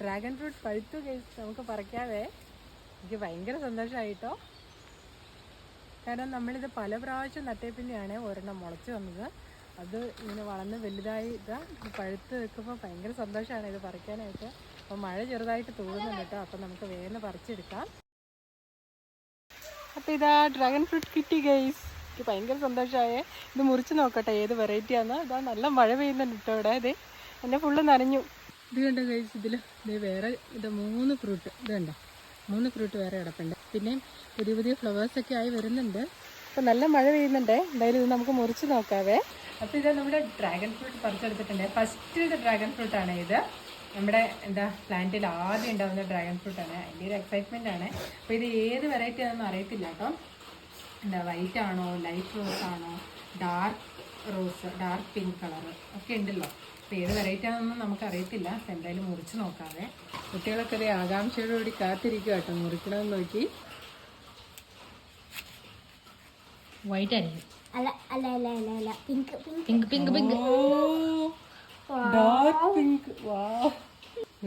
Dragon fruit പഴുത്തു കഴിച്ച് നമുക്ക് പറിക്കാതെ എനിക്ക് ഭയങ്കര സന്തോഷമായിട്ടോ കാരണം നമ്മളിത് പല പ്രാവശ്യം നട്ടേ പിന്നെയാണ് ഒരെണ്ണം മുളച്ച് വന്നത്. അത് ഇങ്ങനെ വളർന്ന് വലുതായി ഇതാ. പഴുത്ത് നിൽക്കുമ്പോൾ ഭയങ്കര സന്തോഷമാണ് ഇത് പറിക്കാനായിട്ട്. അപ്പോൾ മഴ ചെറുതായിട്ട് തോന്നുന്നുണ്ട് കേട്ടോ. അപ്പോൾ നമുക്ക് വേഗം പറിച്ചെടുക്കാം. അപ്പോൾ ഇതാ ഡ്രാഗൺ ഫ്രൂട്ട് കിട്ടി ഗൈസ് എനിക്ക് ഭയങ്കര സന്തോഷമായേ ഇത് മുറിച്ച് നോക്കട്ടെ ഏത് വെറൈറ്റിയാണെന്ന് ഇതാ നല്ല മഴ പെയ്യുന്നുണ്ട് കേട്ടോ ഇവിടെ. ഇത് എന്നെ ഫുള്ള് നനഞ്ഞു. ഇത് കണ്ട കഴിച്ച് ഇതിൽ ഇത് വേറെ ഇത് മൂന്ന് ഫ്രൂട്ട് ഇത് കണ്ടോ? മൂന്ന് ഫ്രൂട്ട് വേറെ കിടപ്പുണ്ട്. പിന്നെ പുതിയ പുതിയ ഫ്ലവേഴ്സൊക്കെ ആയി വരുന്നുണ്ട്. അപ്പോൾ നല്ല മഴ പെയ്യുന്നുണ്ട്. എന്തായാലും ഇത് നമുക്ക് മുറിച്ച് നോക്കാവേ. അപ്പോൾ ഇത് നമ്മുടെ ഡ്രാഗൺ ഫ്രൂട്ട് പറിച്ചെടുത്തിട്ടുണ്ട്. ഫസ്റ്റ് ഇത് ഡ്രാഗൺ ഫ്രൂട്ടാണ് ഇത്. നമ്മുടെ എന്താ പ്ലാന്റിൽ ആദ്യം ഉണ്ടാകുന്ന ഡ്രാഗൺ ഫ്രൂട്ടാണ് അതിന്റെ ഒരു എക്സൈറ്റ്മെന്റ് ആണ്. അപ്പോൾ ഇത് ഏത് വെറൈറ്റി ആണെന്ന് അറിയത്തില്ല കേട്ടോ. എന്താ വൈറ്റ് ആണോ ലൈറ്റ് റോസ് ആണോ dark rose dark pink colour ഒക്കെ ഉണ്ടല്ലോ. അപ്പോൾ ഏത് വെറൈറ്റി ആണെന്നൊന്നും നമുക്കറിയത്തില്ല. അപ്പം എന്തായാലും മുറിച്ച് നോക്കാവേ. കുട്ടികളൊക്കെ അതേ ആകാംക്ഷയോടുകൂടി കാത്തിരിക്കുക കേട്ടോ. മുറിക്കണമെന്ന് നോക്കി. വൈറ്റ് ആയിരിക്കും. അല്ല അല്ല അല്ല അല്ല അല്ല. Pink pink. Pink dark pink. വാ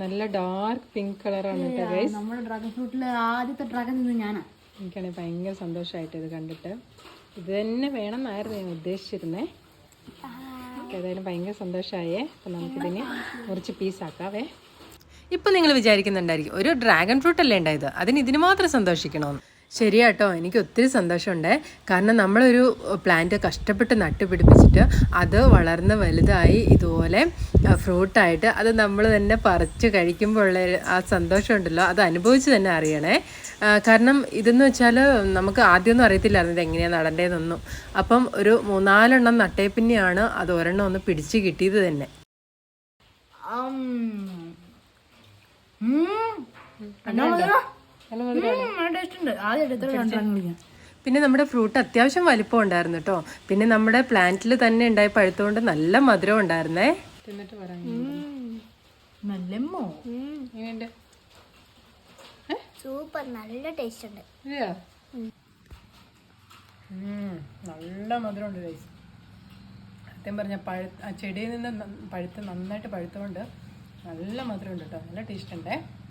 നല്ല ഡാർക്ക് പിങ്ക് കളറാണ് നമ്മുടെ ഡ്രാഗൺ ഫ്രൂട്ടിലെ ആദ്യത്തെ ഡ്രാഗൺ നിന്ന് ഞാനാ. എനിക്കാണെങ്കിൽ ഭയങ്കര സന്തോഷമായിട്ട് ഇത് കണ്ടിട്ട്. ഇത് തന്നെ വേണമെന്നായിരുന്നു ഞാൻ ഉദ്ദേശിച്ചിരുന്നേ. ഏതായാലും ഭയങ്കര സന്തോഷമായേ അപ്പം നമുക്കിതിനെ മുറിച്ച് പീസാക്കാവേ ഇപ്പം നിങ്ങൾ വിചാരിക്കുന്നുണ്ടായിരിക്കും ഒരു ഡ്രാഗൺ ഫ്രൂട്ട് അല്ലേ ഉണ്ടായത്? അതിന് ഇതിന് മാത്രം സന്തോഷിക്കണമെന്ന് ശരിയാട്ടോ. എനിക്ക് ഒത്തിരി സന്തോഷമുണ്ട്. കാരണം നമ്മളൊരു പ്ലാന്റ് കഷ്ടപ്പെട്ട് നട്ടുപിടിപ്പിച്ചിട്ട് അത് വളർന്ന് വലുതായി ഇതുപോലെ ഫ്രൂട്ടായിട്ട് അത് നമ്മൾ തന്നെ പറിച്ച് കഴിക്കുമ്പോഴുള്ള ആ സന്തോഷമുണ്ടല്ലോ. അത് അനുഭവിച്ച് തന്നെ അറിയണേ. കാരണം ഇതെന്ന് വെച്ചാൽ നമുക്ക് ആദ്യമൊന്നും അറിയത്തില്ലായിരുന്നു ഇത് എങ്ങനെയാണ് നടണ്ടേന്നൊന്നും. അപ്പം ഒരു മൂന്നാലെണ്ണം നട്ടേ പിന്നെയാണ് അത് ഒരെണ്ണം ഒന്ന് പിടിച്ച് കിട്ടിയത് തന്നെ. ടേസ്റ്റ് പിന്നെ നമ്മുടെ ഫ്രൂട്ട് അത്യാവശ്യം വലിപ്പം ഉണ്ടായിരുന്നു കേട്ടോ പിന്നെ നമ്മുടെ പ്ലാന്റിൽ തന്നെ ഉണ്ടായ പഴുത്തുകൊണ്ട് നല്ല മധുരം ഉണ്ടായിരുന്നേ. സൂപ്പർ നല്ല ടേസ്റ്റ് ഉണ്ട് നല്ല മധുരമുണ്ട് ഗൈസ് സത്യം പറഞ്ഞ പഴു ആ ചെടിയിൽ നിന്ന് പഴുത്ത് നന്നായിട്ട് പഴുത്തുകൊണ്ട് നല്ല മധുരമുണ്ട് കേട്ടോ നല്ല ടേസ്റ്റ് ഉണ്ടേ